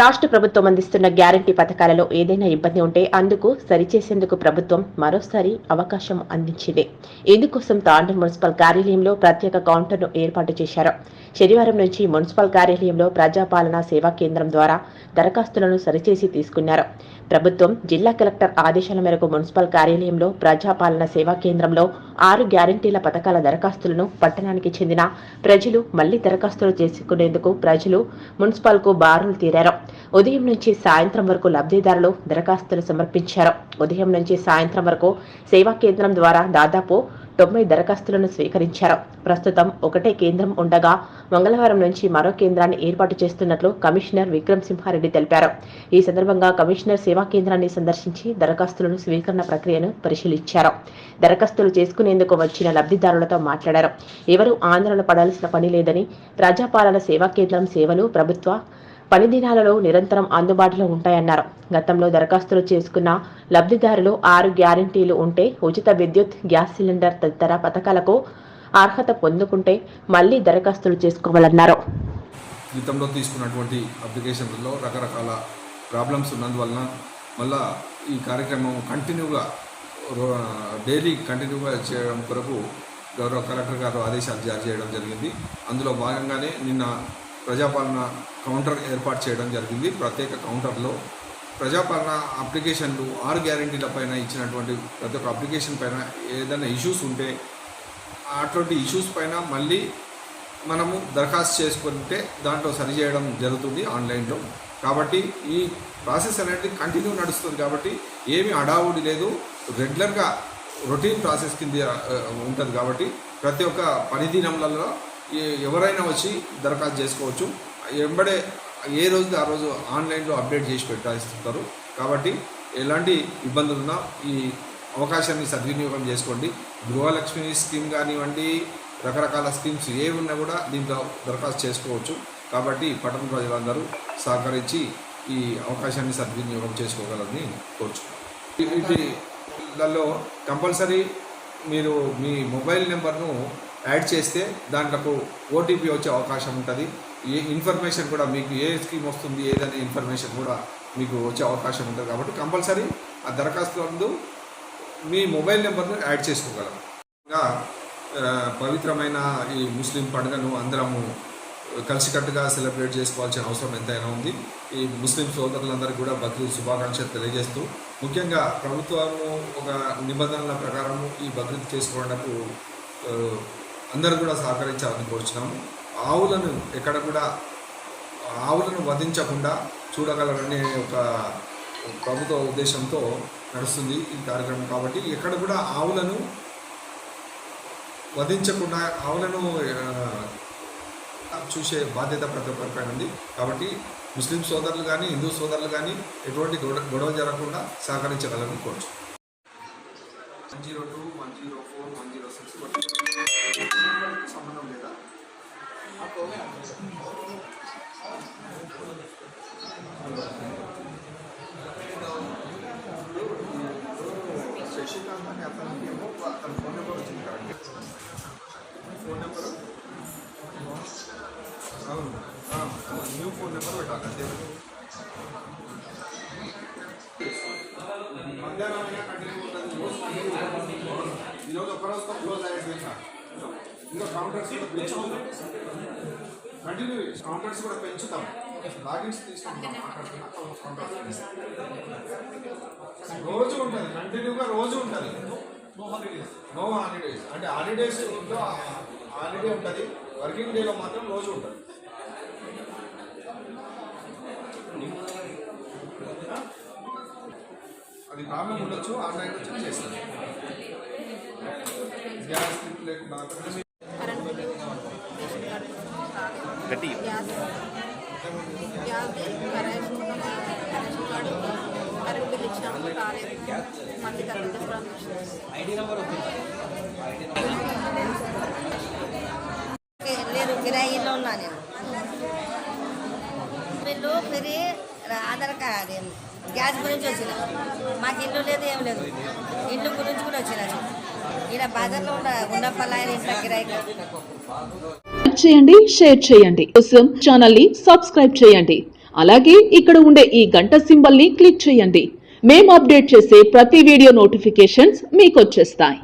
రాష్ట్ర ప్రభుత్వం అందిస్తున్న గ్యారంటీ పథకాలలో ఏదైనా ఇబ్బంది ఉంటే అందుకు సరిచేసేందుకు ప్రభుత్వం మరోసారి అవకాశం అందించింది. ఇందుకోసం తాండూరు మున్సిపల్ కార్యాలయంలో ప్రత్యేక కౌంటర్ను ఏర్పాటు చేశారు. శనివారం నుంచి మున్సిపల్ కార్యాలయంలో ప్రజాపాలన సేవా కేంద్రం ద్వారా దరఖాస్తులను సరిచేసి తీసుకున్నారు. ప్రభుత్వం జిల్లా కలెక్టర్ ఆదేశాల మేరకు మున్సిపల్ కార్యాలయంలో ప్రజాపాలన సేవా కేంద్రంలో ఆరు గ్యారంటీల పథకాల దరఖాస్తులను పట్టణానికి చెందిన ప్రజలు మళ్ళీ దరఖాస్తులు చేసుకునేందుకు ప్రజలు మున్సిపల్కు బారులు తీరారు. ఉదయం నుంచి సాయంత్రం వరకు లబ్ధిదారులు దరఖాస్తులు సమర్పించారు. ఉదయం నుంచి సాయంత్రం వరకు సేవా కేంద్రం ద్వారా దాదాపు తొంభై దరఖాస్తులను స్వీకరించారు. ప్రస్తుతం ఒకటే కేంద్రం ఉండగా మంగళవారం నుంచి మరో కేంద్రాన్ని ఏర్పాటు చేస్తున్నట్లు కమిషనర్ విక్రమ్ సింహారెడ్డి తెలిపారు. ఈ సందర్భంగా కమిషనర్ సేవా కేంద్రాన్ని సందర్శించి దరఖాస్తులను స్వీకరణ ప్రక్రియను పరిశీలించారు. దరఖాస్తులు చేసుకునేందుకు వచ్చిన లబ్ధిదారులతో మాట్లాడారు. ఎవరూ ఆందోళన పడాల్సిన పని లేదని ప్రజాపాలన సేవా కేంద్రం సేవలు ప్రభుత్వ పని దినాలలో నిరంతరం అందుబాటులో ఉంటాయన్నారు. గతంలో దరఖాస్తులు చేసుకున్న లబ్ధిదారులు ఆరు గ్యారంటీలు ఉంటే ఉచిత విద్యుత్ గ్యాస్ సిలిండర్ తదితర పథకాలకు అర్హత పొందుకుంటే మళ్ళీ దరఖాస్తులు చేసుకోవాలన్నారు. జీతంలో తీసుకున్నటువంటి అప్లికేషన్లలో రకరకాల ప్రాబ్లమ్స్ ఉన్నందువలన మళ్ళా ఈ కార్యక్రమం కంటిన్యూగా రో- డైలీ కంటిన్యూగా చేయడం కొరకు గౌరవ కలెక్టర్ గారు ఆదేశాలు జారీ చేయడం జరిగింది. అందులో భాగంగానే నిన్న ప్రజాపాలన కౌంటర్ ఏర్పాటు చేయడం జరిగింది. ప్రత్యేక కౌంటర్లో ప్రజాపాలన అప్లికేషన్లు ఆరు గ్యారంటీల పైన ఇచ్చినటువంటి ప్రతి ఒక్క అప్లికేషన్ పైన ఏదైనా ఇష్యూస్ ఉంటే అటువంటి ఇష్యూస్ పైన మళ్ళీ మనము దరఖాస్తు చేసుకుంటే దాంట్లో సరి చేయడం జరుగుతుంది ఆన్లైన్లో. కాబట్టి ఈ ప్రాసెస్ అనేది కంటిన్యూ నడుస్తుంది కాబట్టి ఏమి అడావుడి లేదు. రెగ్యులర్గా రొటీన్ ప్రాసెస్ కింద ఉంటుంది కాబట్టి ప్రతి ఒక్క పనిదినంలలో ఎవరైనా వచ్చి దరఖాస్తు చేసుకోవచ్చు వెంబడే ఏ రోజు ఆ రోజు ఆన్లైన్లో అప్డేట్ చేసి పెట్టాల్సిస్తారు కాబట్టి ఎలాంటి ఇబ్బందులు ఉన్నా ఈ అవకాశాన్ని సద్వినియోగం చేసుకోండి గృహలక్ష్మి స్కీమ్ కానివ్వండి రకరకాల స్కీమ్స్ ఏవి ఉన్నా కూడా దీంట్లో దరఖాస్తు చేసుకోవచ్చు కాబట్టి పట్టణ ప్రజలందరూ సహకరించి ఈ అవకాశాన్ని సద్వినియోగం చేసుకోగలరని కోరుచున్నాను వీటిలలో కంపల్సరీ మీరు మీ మొబైల్ నెంబర్ను యాడ్ చేస్తే దాంట్లో ఓటీపీ వచ్చే అవకాశం ఉంటుంది. ఏ ఇన్ఫర్మేషన్ కూడా మీకు ఏ స్కీమ్ వస్తుంది ఏదనే ఇన్ఫర్మేషన్ కూడా మీకు వచ్చే అవకాశం ఉంటుంది కాబట్టి కంపల్సరీ ఆ దరఖాస్తు మీ మొబైల్ నెంబర్ను యాడ్ చేసుకోగలం. ఇంకా పవిత్రమైన ఈ ముస్లిం పండుగను అందరము కలిసికట్టుగా సెలబ్రేట్ చేసుకోవాల్సిన అవసరం ఎంతైనా ఉంది. ఈ ముస్లిం సోదరులందరికీ కూడా బక్రీద్ శుభాకాంక్షలు తెలియజేస్తూ ముఖ్యంగా ప్రభుత్వము ఒక నిబంధనల ప్రకారము ఈ బక్రీద్ చేసుకోవడానికి అందరూ కూడా సహకరించాలని కోరుచున్నాము. ఆవులను ఎక్కడ కూడా ఆవులను వధించకుండా చూడగలరనే ఒక ప్రభుత్వ ఉద్దేశంతో నడుస్తుంది ఈ కార్యక్రమం కాబట్టి ఎక్కడ కూడా ఆవులను వధించకుండా ఆవులను చూసే బాధ్యత ప్రతి ఒక్కరిపై ఉంది. కాబట్టి ముస్లిం సోదరులు కానీ హిందూ సోదరులు కానీ ఎటువంటి గొడవ గొడవ జరగకుండా సహకరించగలని కోరుచు one zero two one zero four one zero six సంబంధం లేదా శశికాంత్ అని అతను ఏమో అతని ఫోన్ నెంబర్ వచ్చింది కరెక్ట్ ఫోన్ నెంబరు అవును న్యూ ఫోన్ నెంబర్ పెట్టాలి అంతే ఈరోజు ఒక రోజుతో క్లోజ్ అయిపోయింది ఇంకా. కౌంటర్స్ కూడా పెంచుతాం. కంటిన్యూ కౌంటర్స్ కూడా పెంచుతాం. లాగిన్స్ తీసుకుంటాం కౌంటర్స్ రోజు ఉంటుంది. కంటిన్యూగా రోజు ఉంటుంది. నో హాలిడేస్ అంటే హాలిడేస్ హాలిడే ఉంటుంది. వర్కింగ్ డేలో మాత్రం రోజు ఉంటుంది. అది ప్రాబ్లం ఉండొచ్చు ఆన్లైన్ వచ్చి చేస్తాను గ్యాస్ స్లిప్ లేకుండా లేదు కిరాయిలో ఉన్నా నేను. ఆధార్ కార్డు గ్యాస్ గురించి వచ్చిన. మాకు ఇల్లు లేదు ఏం లేదు. ఇల్లు గురించి కూడా వచ్చిన ఇలా బజార్లో ఉండ ఉండపల్లి ఆయన ఇంట్లో కిరాయి చేయండి షేర్ చేయండి. కోసం ఛానల్ని సబ్స్క్రైబ్ చేయండి. అలాగే ఇక్కడ ఉండే ఈ గంట సింబల్ని క్లిక్ చేయండి. మేము అప్డేట్ చేసే ప్రతి వీడియో నోటిఫికేషన్స్ మీకు వచ్చేస్తాయి.